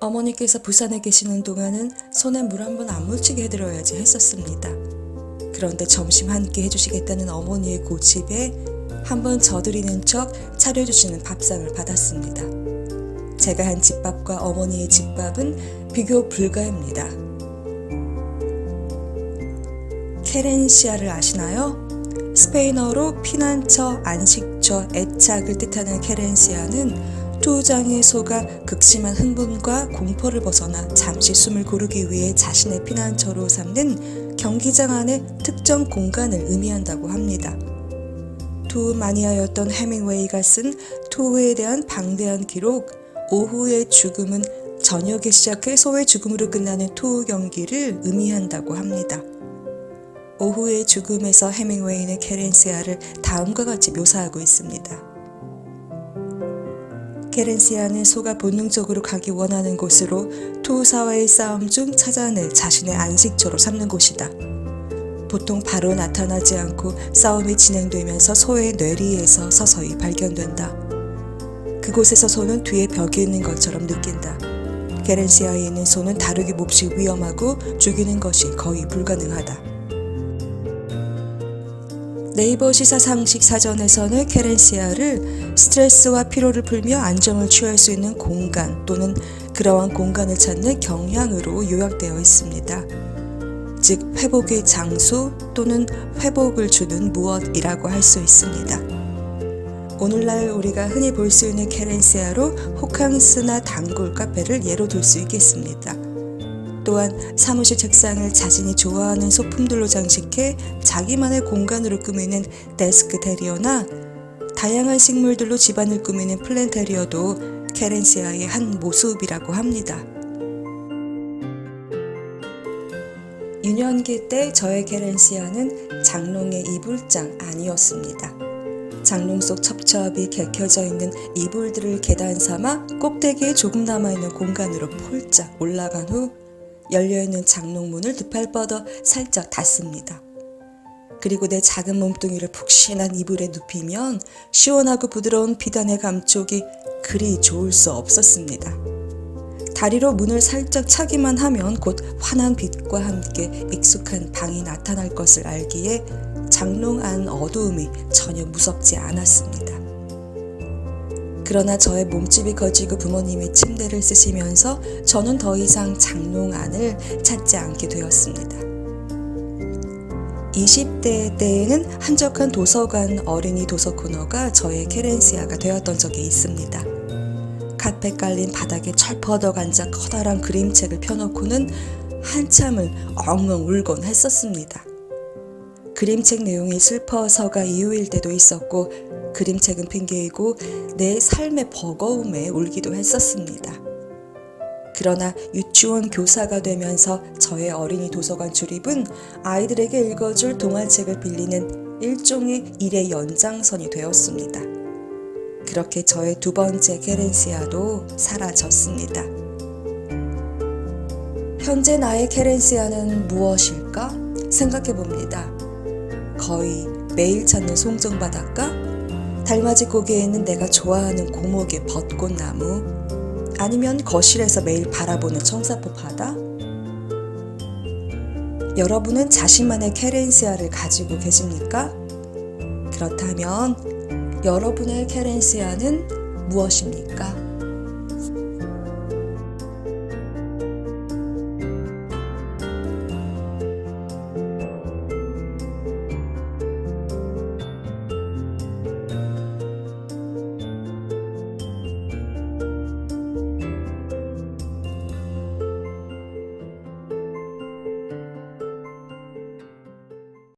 어머니께서 부산에 계시는 동안은 손에 물 한 번 안 묻히게 해드려야지 했었습니다. 그런데 점심 한 끼 해주시겠다는 어머니의 고집에 한 번 저드리는 척 차려주시는 밥상을 받았습니다. 제가 한 집밥과 어머니의 집밥은 비교 불가입니다. 케렌시아를 아시나요? 스페인어로 피난처, 안식처, 애착을 뜻하는 케렌시아는 투장의 소가 극심한 흥분과 공포를 벗어나 잠시 숨을 고르기 위해 자신의 피난처로 삼는 경기장 안의 특정 공간을 의미한다고 합니다. 투 마니아였던 해밍웨이가 쓴 투에 대한 방대한 기록, 오후의 죽음은 저녁에 시작해 소의 죽음으로 끝나는 투 경기를 의미한다고 합니다. 오후의 죽음에서 해밍웨이는 케렌시아를 다음과 같이 묘사하고 있습니다. 케렌시아는 소가 본능적으로 가기 원하는 곳으로 투사와의 싸움 중 찾아낼 자신의 안식처로 삼는 곳이다. 보통 바로 나타나지 않고 싸움이 진행되면서 소의 뇌리에서 서서히 발견된다. 그곳에서 소는 뒤에 벽이 있는 것처럼 느낀다. 게렌시아에 있는 소는 다루기 몹시 위험하고 죽이는 것이 거의 불가능하다. 네이버 시사상식 사전에서는 케렌시아를 스트레스와 피로를 풀며 안정을 취할 수 있는 공간 또는 그러한 공간을 찾는 경향으로 요약되어 있습니다. 즉, 회복의 장소 또는 회복을 주는 무엇이라고 할 수 있습니다. 오늘날 우리가 흔히 볼 수 있는 케렌시아로 호캉스나 단골 카페를 예로 들 수 있겠습니다. 또한 사무실 책상을 자신이 좋아하는 소품들로 장식해 자기만의 공간으로 꾸미는 데스크 테리어나 다양한 식물들로 집안을 꾸미는 플랜테리어도 케렌시아의 한 모습이라고 합니다. 유년기 때 저의 케렌시아는 장롱의 이불장 아니었습니다. 장롱 속 첩첩이 개켜져 있는 이불들을 계단 삼아 꼭대기에 조금 남아있는 공간으로 폴짝 올라간 후 열려있는 장롱문을 두 팔 뻗어 살짝 닫습니다. 그리고 내 작은 몸뚱이를 푹신한 이불에 눕히면 시원하고 부드러운 비단의 감촉이 그리 좋을 수 없었습니다. 다리로 문을 살짝 차기만 하면 곧 환한 빛과 함께 익숙한 방이 나타날 것을 알기에 장롱 안 어두움이 전혀 무섭지 않았습니다. 그러나 저의 몸집이 커지고 부모님이 침대를 쓰시면서 저는 더 이상 장롱 안을 찾지 않게 되었습니다. 20대 때에는 한적한 도서관 어린이 도서 코너가 저의 케렌시아가 되었던 적이 있습니다. 카펫 깔린 바닥에 철퍼덕 앉아 커다란 그림책을 펴놓고는 한참을 엉엉 울곤 했었습니다. 그림책 내용이 슬퍼서가 이유일 때도 있었고 그림책은 핑계이고 내 삶의 버거움에 울기도 했었습니다. 그러나 유치원 교사가 되면서 저의 어린이 도서관 출입은 아이들에게 읽어줄 동화책을 빌리는 일종의 일의 연장선이 되었습니다. 그렇게 저의 두 번째 케렌시아도 사라졌습니다. 현재 나의 케렌시아는 무엇일까 생각해 봅니다. 거의 매일 찾는 송정바닷가, 달맞이 고개에 있는 내가 좋아하는 고목의 벚꽃나무, 아니면 거실에서 매일 바라보는 청사포 바다? 여러분은 자신만의 케렌시아를 가지고 계십니까? 그렇다면 여러분의 케렌시아는 무엇입니까?